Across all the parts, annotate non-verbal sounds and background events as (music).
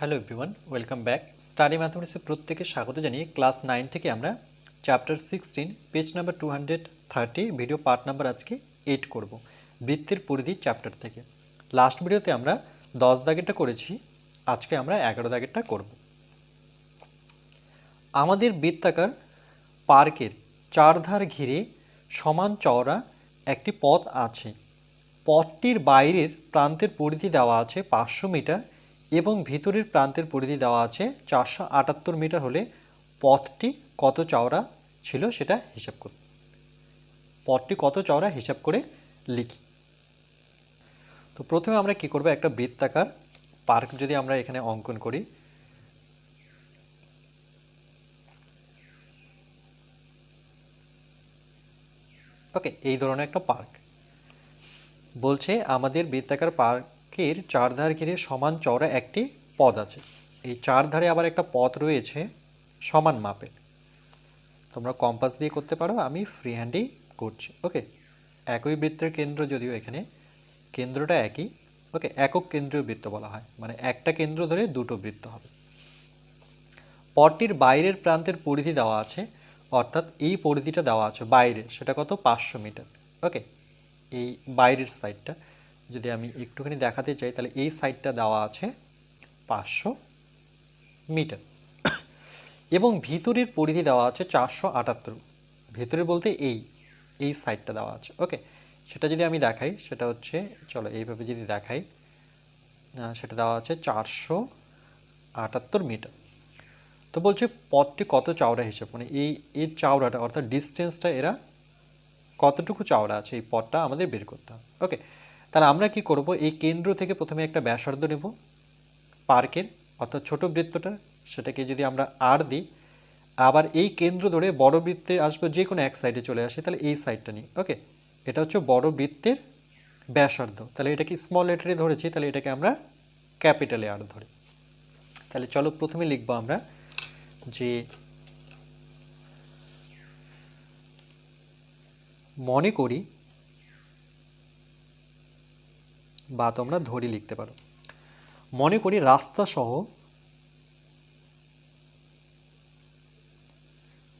Hello everyone welcome back study ম্যাথমেটিক্সে প্রত্যেকে স্বাগত জানিয়ে ক্লাস নাইন থেকে আমরা chapter sixteen page number two hundred thirty video part number আজকে এইট করব। বৃত্তের পরিধি চ্যাপ্টার থেকে। লাস্ট ভিডিওতে আমরা দশ দাগেরটা করেছি, আজকে আমরা এগারো দাগেরটা করব। আমাদের বৃত্তাকার পার্কের চারধার ঘিরে সমান চওড়া একটি পথ আছে। পথটির বাইরের প্রান্তের পরিধি দেওয়া আছে পাঁচশো মিটার এবং ভিতরের প্রান্তের পরিধি দেওয়া আছে চারশো আটাত্তর মিটার হলে পথটি কত চওড়া ছিল সেটা হিসাব করুন। পথটি কত চওড়া হিসাব করে লিখি। তো প্রথমে আমরা কি করব? একটা বৃত্তাকার পার্ক যদি আমরা এখানে অঙ্কন করি। ওকে, এই ধরনের একটা পার্ক। বলছে আমাদের বৃত্তাকার পার্কের চারধার ঘিরে সমান চওড়া একটি পথ আছে। এই চারধারে আবার একটা পথ রয়েছে সমান মাপের। তোমরা কম্পাস দিয়ে করতে পারো, আমি ফ্রি হ্যান্ডেই করছি। ওকে একই বৃত্তের কেন্দ্র যদিও এখানে, কেন্দ্রটা একই। ওকে একক কেন্দ্রীয় বৃত্ত বলা হয়। মানে একটা কেন্দ্র ধরে দুটো বৃত্ত হবে। পথটির বাইরের প্রান্তের পরিধি দেওয়া আছে, অর্থাৎ এই পরিধিটা দেওয়া আছে বাইরে সেটা কত? পাঁচশো মিটার। ওকে এই বাইরের সাইডটা যদি আমি একটুখানি দেখাতে চাই, তাহলে এই সাইডটা দেওয়া আছে পাঁচশো মিটার। এবং ভিতরের পরিধি দেওয়া আছে চারশো আটাত্তর। ভেতরে বলতে এই এই সাইডটা দেওয়া আছে, ওকে? সেটা যদি আমি দেখাই, সেটা হচ্ছে, চলো এইভাবে যদি দেখাই সেটা দেওয়া আছে চারশো আটাত্তর মিটার। তো বলছে পথটি কত চওড়া হিসেব? মানে এই, এর চাওড়াটা, অর্থাৎ ডিস্টেন্সটা এরা কতটুকু চওড়া আছে? এই পথটা আমাদের বের করতে হবে, ওকে? তাহলে আমরা কি করব? এই কেন্দ্র থেকে প্রথমে একটা ব্যাসার্ধ নেব, পার্কের, অর্থাৎ ছোট বৃত্তটা, সেটাকে যদি আমরা আর দিই, আবার এই কেন্দ্র ধরে বড় বৃত্তে আসব যে কোনো এক সাইডে চলে আসে, তাহলে এই সাইডটা নিই ওকে এটা হচ্ছে বড় বৃত্তের ব্যাসার্ধ, তাহলে এটাকে স্মল লেটারে ধরেছি, তাহলে এটাকে আমরা ক্যাপিটালে আর ধরি। তাহলে চলো প্রথমে লিখব আমরা যে মনে করি বা তোমরা ধরি লিখতে পারো। মনে করি রাস্তা সহ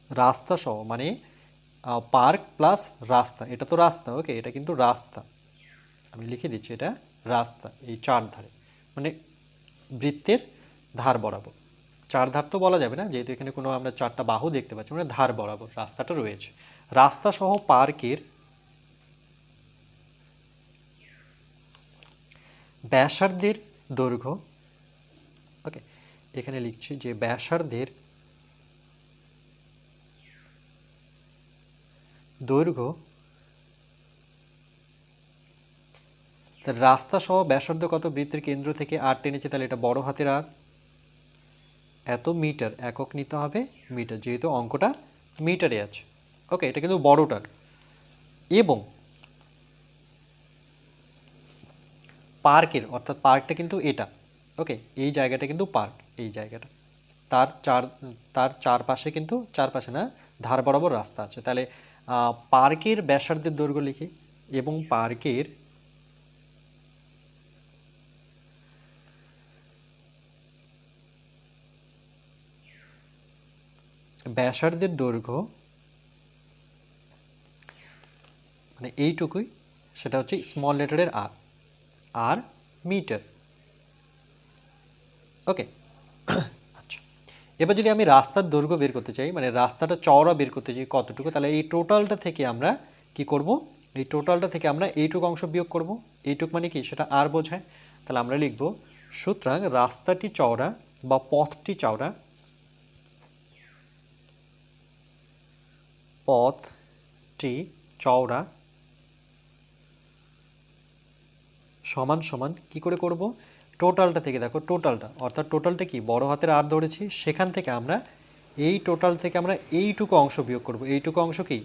রাস্তা সহ মানে পার্ক প্লাস রাস্তা। এটা তো রাস্তা, ওকে? এটা কিন্তু রাস্তা। আমি লিখে দিচ্ছি এটা, রাস্তা, এই চার ধারে। মানে বৃত্তের ধার বরাবর। চার ধার তো বলা যাবে না, যেহেতু এখানে কোনো আমরা চারটা বাহু দেখতে পাচ্ছি মানে ধার বরাবর, রাস্তাটা রয়েছে। রাস্তা সহ পার্কের ব্যাসার্ধের দৈর্ঘ্য ওকে এখানে লিখছি যে ব্যাসার্ধের দৈর্ঘ্য রাস্তা সহ ব্যাসার্ধ কত বৃত্তের কেন্দ্র থেকে আর টেনেছে তাহলে এটা বড় হাতের আর এত মিটার একক নিতে হবে মিটার, যেহেতু অঙ্কটা মিটারে আছে ওকে এটা কিন্তু বড়টার, এবং পার্কের, অর্থাৎ পার্কটা কিন্তু এটা। ওকে, এই জায়গাটা কিন্তু পার্ক, এই জায়গাটা। তার চার, তার চারপাশে কিন্তু, চারপাশে না, ধার বরাবর রাস্তা আছে। তাহলে পার্কের ব্যাসার্ধের দৈর্ঘ্য লিখি, এবং পার্কের ব্যাসার্ধের দৈর্ঘ্য মানে এইটুকুই, সেটা হচ্ছে স্মল লেটারের আর আর মিটার। ওকে। আচ্ছা। এবার যদি আমি রাস্তার দৈর্ঘ্য বের করতে চাই মানে রাস্তাটা চওড়া বের করতে চাই কতটুকু, তাহলে এই টোটালটা থেকে আমরা কি করব? এই টোটালটা থেকে আমরা এইটুকু অংশ বিয়োগ করব। এইটুক মানে কি? সেটা আর বোঝায়। তাহলে আমরা লিখব, সুতরাং রাস্তাটি চওড়া বা পথটি চওড়া পথটি চওড়া সমান সমান কি করে করব? টোটালটা থেকে দেখো, টোটালটা। অর্থাৎ টোটালটা কি? বড় হাতের আর ধরেছি, সেখান থেকে আমরা এই টোটাল থেকে আমরা এইটুকু অংশ বিয়োগ করব। এইটুকু অংশ কি?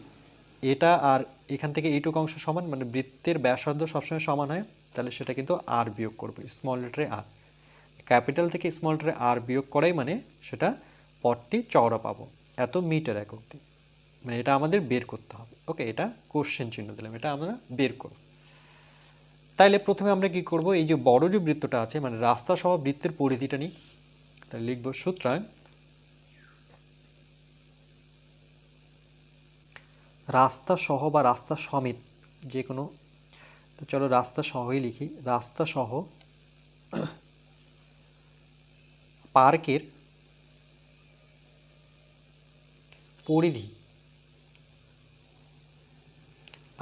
এটা আর এখান থেকে এইটুকু অংশ সমান মানে বৃত্তের ব্যাসার্ধ সবসময় সমান হয়, তাহলে সেটা কিন্তু আর বিয়োগ করব স্মল লেটারে আর ক্যাপিটাল থেকে স্মল লেটারে আর বিয়োগ করাই মানে সেটা পটটি চওড়া পাবো, এত মিটার একক দিয়ে মানে এটা আমাদের বের করতে হবে। ওকে এটা কোশ্চেন চিহ্ন দিলাম, এটা আমরা বের করব। তাইলে প্রথমে আমরা কি করব? এই যে বড় যে বৃত্তটা আছে মানে রাস্তা সহ বৃত্তের পরিধিটা নিই। তাহলে লিখব সুতরাং রাস্তা সহ বা রাস্তা সমেত যে কোনো। তো চলো রাস্তা সহই লিখি। রাস্তা সহ পার্কের পরিধি।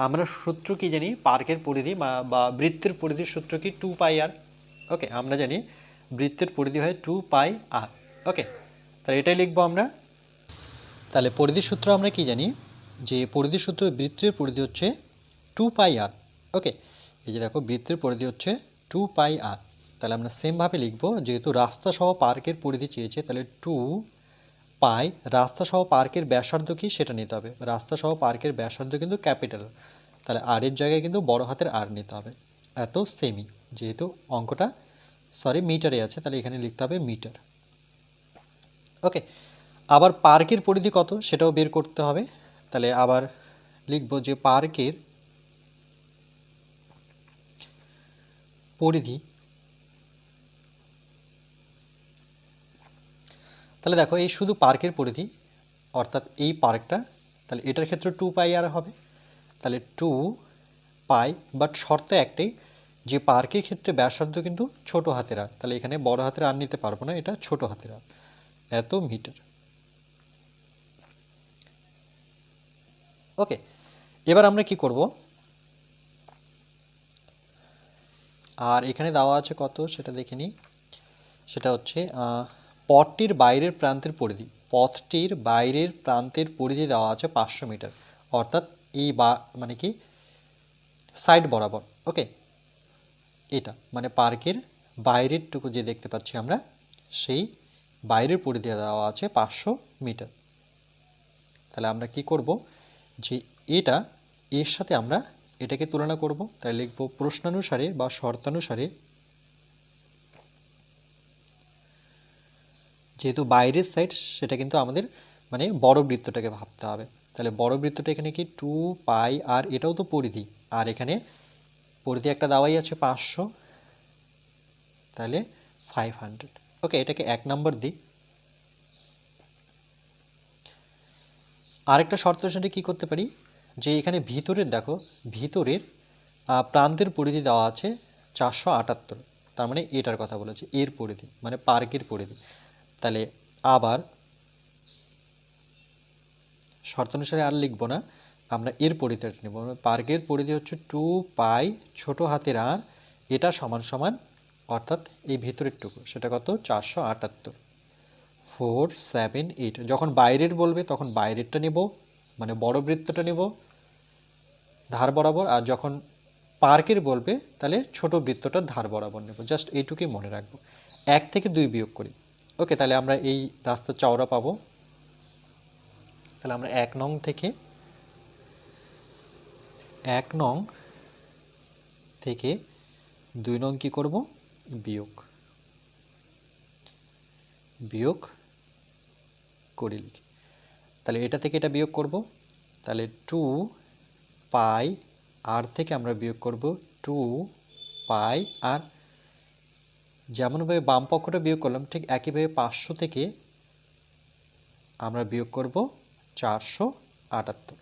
আমরা সূত্র কি জানি? পার্কের পরিধি বা- বৃত্তের পরিধির সূত্র কি? টু পাই আর ওকে আমরা জানি বৃত্তের পরিধি হয় টু পাই আর ওকে তাহলে এটাই লিখব আমরা। তাহলে পরিধির সূত্র আমরা কি জানি? যে পরিধির সূত্র বৃত্তের পরিধি হচ্ছে টু পাই আর ওকে এই যে দেখো বৃত্তের পরিধি হচ্ছে টু পাই আর তাহলে আমরা সেমভাবে লিখব, যেহেতু রাস্তা সহ পার্কের পরিধি চেয়েছে, তাহলে টু পাই রাস্তা সহ পার্কের ব্যাসার্ধ কি? সেটা নিতে হবে। রাস্তা সহ পার্কের ব্যাসার্ধ কিন্তু ক্যাপিটাল। তাহলে আর এর জায়গায় কিন্তু বড় হাতের আর নিতে হবে। এত সেমি যেহেতু অঙ্কটা সরি মিটারে আছে, তাহলে এখানে লিখতে হবে মিটার ওকে আবার পার্কের পরিধি কত, সেটাও বের করতে হবে। তাহলে আবার লিখব যে পার্কের পরিধি, তাহলে দেখো এই শুধু পার্কের পরিধি, অর্থাৎ এই পার্কটা, তাহলে এটার ক্ষেত্রে টু পাই আর হবে। তাহলে টু পাই বাট শর্ত একটাই যে পার্কের ক্ষেত্রে ব্যাসার্ধ কিন্তু ছোট হাতের আর, তাহলে এখানে বড় হাতের আর নিতে পারব না, এটা ছোট হাতের আর, এত মিটার। ওকে এবার আমরা কি করব? আর এখানে দেওয়া আছে কত, সেটা দেখে নিই। সেটা হচ্ছে পথটির বাইরের প্রান্তের পরিধি, পথটির বাইরের প্রান্তের পরিধি দেওয়া আছে পাঁচশো মিটার, অর্থাৎ এই বা মানে কি? সাইড বরাবর। ওকে? এটা মানে পার্কের বাইরের টুকু যে দেখতে পাচ্ছি আমরা, সেই বাইরের পরিধি দেওয়া আছে পাঁচশো মিটার। তাহলে আমরা কি করব? যে এটা, এর সাথে আমরা এটাকে তুলনা করব। তাই লিখব প্রশ্নানুসারে বা শর্তানুসারে, যেহেতু বাইরের সাইড সেটা কিন্তু আমাদের মানে বড় বৃত্তটাকে ভাবতে হবে। তাহলে বড় বৃত্তটা এখানে কি? টু পাই আর এটাও তো পরিধি। আর এখানে পরিধি একটা দাওয়াই আছে পাঁচশো। তাহলে ফাইভ হান্ড্রেড ওকে এটাকে এক নম্বর দিই আরেকটা শর্ত সাথে কী করতে পারি? যে এখানে ভিতরের, দেখো, ভিতরের প্রান্তের পরিধি দেওয়া আছে চারশো আটাত্তর। তার মানে এটার কথা বলেছে, এর পরিধি মানে পার্কের পরিধি। তাহলে আবার শর্তানুসারে আর লিখব না। আমরা এর পরিধিটা নেব। পার্কের পরিধি হচ্ছে টু পাই ছোট হাতের আর। এটা সমান সমান, অর্থাৎ এই ভিতরের টুকু। সেটা কত? চারশো আটাত্তর। ফোর সেভেন এইট যখন বাইরের বলবে, তখন বাইরেরটা নেব। মানে বড় বৃত্তটা নেব। ধার বরাবর। আর যখন পার্কের বলবে, তাহলে ছোট বৃত্তটা ধার বরাবর নেব। জাস্ট এইটুকুই মনে রাখব। এক থেকে দুই বিয়োগ করি। ওকে, তাহলে আমরা এই রাস্তার চওড়া পাবো। তাহলে আমরা এক নং থেকে এক নং থেকে দুই নং কি করব? বিয়োগ। বিয়োগ করি লিখি। তাহলে এটা থেকে এটা বিয়োগ করব। তাহলে টু পাই আর থেকে আমরা বিয়োগ করব টু পাই আর। যেমনভাবে বাম পক্ষটা বিয়োগ করলাম, ঠিক একইভাবে পাঁচশো থেকে আমরা বিয়োগ করব চারশো আটাত্তর।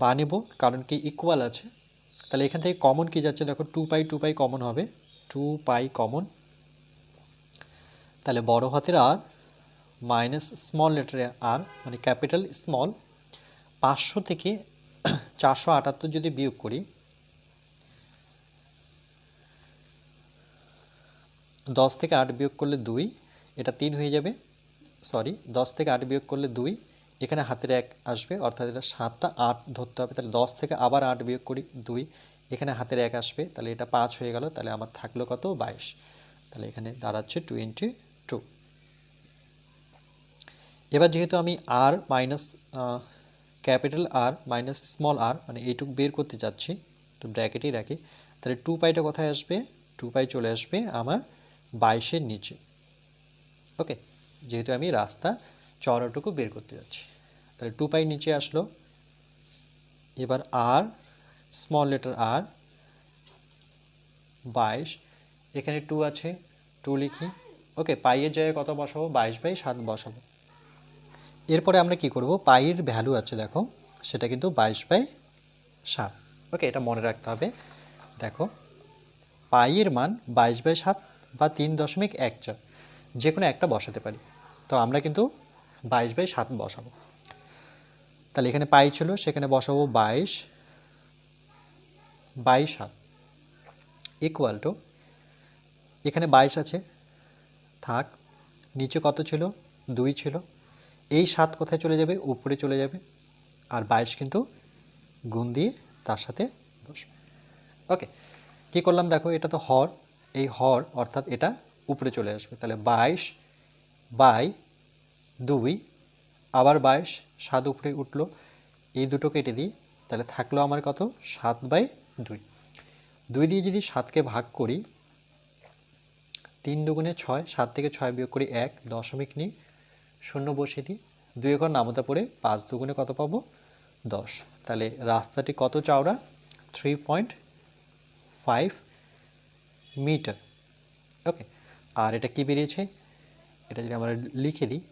বা নেব কারণ কি ইকুয়াল আছে, তাহলে এখান থেকে কমন কি যাচ্ছে? দেখো two pi two pi common হবে। টু পাই কমন তাহলে বড় হাতের আর মাইনাস স্মল লেটারে আর মানে ক্যাপিটাল স্মল পাঁচশো থেকে (coughs) চারশো আটাত্তর যদি বিয়োগ করি, দশ থেকে আট বিয়োগ করলে দুই, এটা তিন হয়ে যাবে। সরি, দশ থেকে আট বিয়োগ করলে দুই এখানে হাতের এক আসবে, অর্থাৎ এটা সাতটা আট ধরতে হবে, তাহলে দশ থেকে আবার আট বিয়োগ করি দুই এখানে হাতের এক আসবে, তাহলে এটা পাঁচ হয়ে গেল, তাহলে আমার থাকল কত? বাইশ। তাহলে এখানে দাঁড়াচ্ছে টোয়েন্টি টু। এবার যেহেতু আমি আর minus capital R minus small R মানে এইটুকু বের করতে চাচ্ছি, তো ব্র্যাকেটেই রাখি, তাহলে টু পাইটা কোথায় আসবে? টু পাই চলে আসবে আমার বাইশের নিচে। ওকে যেহেতু আমি রাস্তা চড়াটুকু বের করতে যাচ্ছি। তাহলে টু পাই নিচে আসলো। এবার আর স্মল লেটার আর বাইশ। এখানে টু আছে টু লিখি। ওকে পাইয়ের জায়গায় কত বসাবো? বাইশ বাই সাত বসাবো। এরপরে আমরা কি করব? পাইয়ের ভ্যালু আছে দেখো, সেটা কিন্তু বাইশ বাই সাত। ওকে এটা মনে রাখতে হবে। দেখো পাইয়ের মান বাইশ বাই সাত বা তিন দশমিক এক চার। যে কোনো একটা বসাতে পারি। তো আমরা কিন্তু বাইশ বাই সাত বসাবো। তাহলে এখানে পাই ছিল, সেখানে বসাবো বাইশ বাই সাত। ইকুয়াল টু এখানে বাইশ আছে, থাক, নিচে কত ছিল? দুই ছিল। এই সাত কোথায় চলে যাবে? উপরে চলে যাবে। আর বাইশ কিন্তু গুণ দিয়ে তার সাথে বসবে। ওকে, কী করলাম দেখো, এটা তো হর। এই হর অর্থাৎ এটা উপরে চলে আসবে। তাহলে বাইশ বাই দুই, আবার বাইশ, সাত উপরে উঠল। এই দুটো কেটে দিই, তাহলে থাকল আমার কত? সাত বাই দুই। দুই দিয়ে যদি সাতকে ভাগ করি, তিন দুগুণে ছয়, সাত থেকে ছয় বিয়োগ করি এক, দশমিক নিই, শূন্য বসিয়ে দিই। দুই একর নামতা পড়ে পাঁচ দুগুণে কত পাবো? দশ। তাহলে রাস্তাটি কত চওড়া? Three point five metre. Okay. আর এটা কি বেরিয়েছে? এটা যদি আমরা লিখে দিই।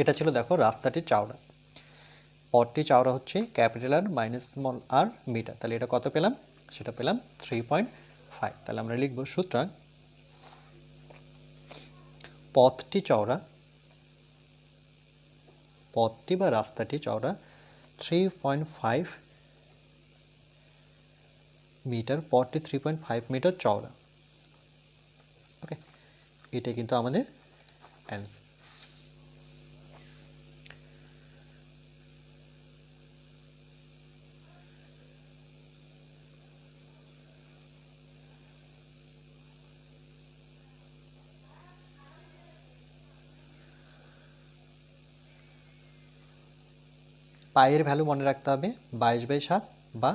এটা ছিল দেখো রাস্তাটির চাওড়া। পথটি চাওড়া হচ্ছে capital R minus small R metre. তাহলে এটা কত পেলাম? সেটা পেলাম থ্রি পয়েন্ট ফাইভ তাহলে আমরা লিখব সুতরাং পথটি চওড়া পথটি বা রাস্তাটি চওড়া থ্রি পয়েন্ট ফাইভ মিটার পথটি থ্রি পয়েন্ট ফাইভ মিটার চওড়া। ওকে এটা কিন্তু আমাদের অ্যান্সার পায়ের ভ্যালু মনে রাখতে হবে বাইশ বাই সাত বা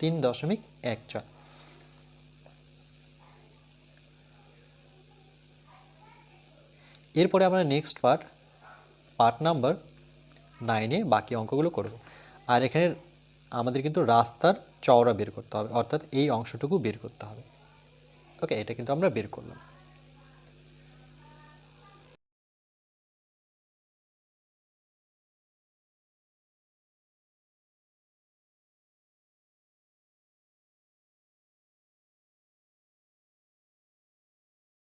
তিন দশমিক এক চার এরপরে আমরা নেক্সট পার্ট পার্ট নাম্বার নাইনে বাকি অঙ্কগুলো করব। আর এখানে আমাদের কিন্তু রাস্তার চওড়া বের করতে হবে, অর্থাৎ এই অংশটুকু বের করতে হবে। ওকে এটা কিন্তু আমরা বের করলাম।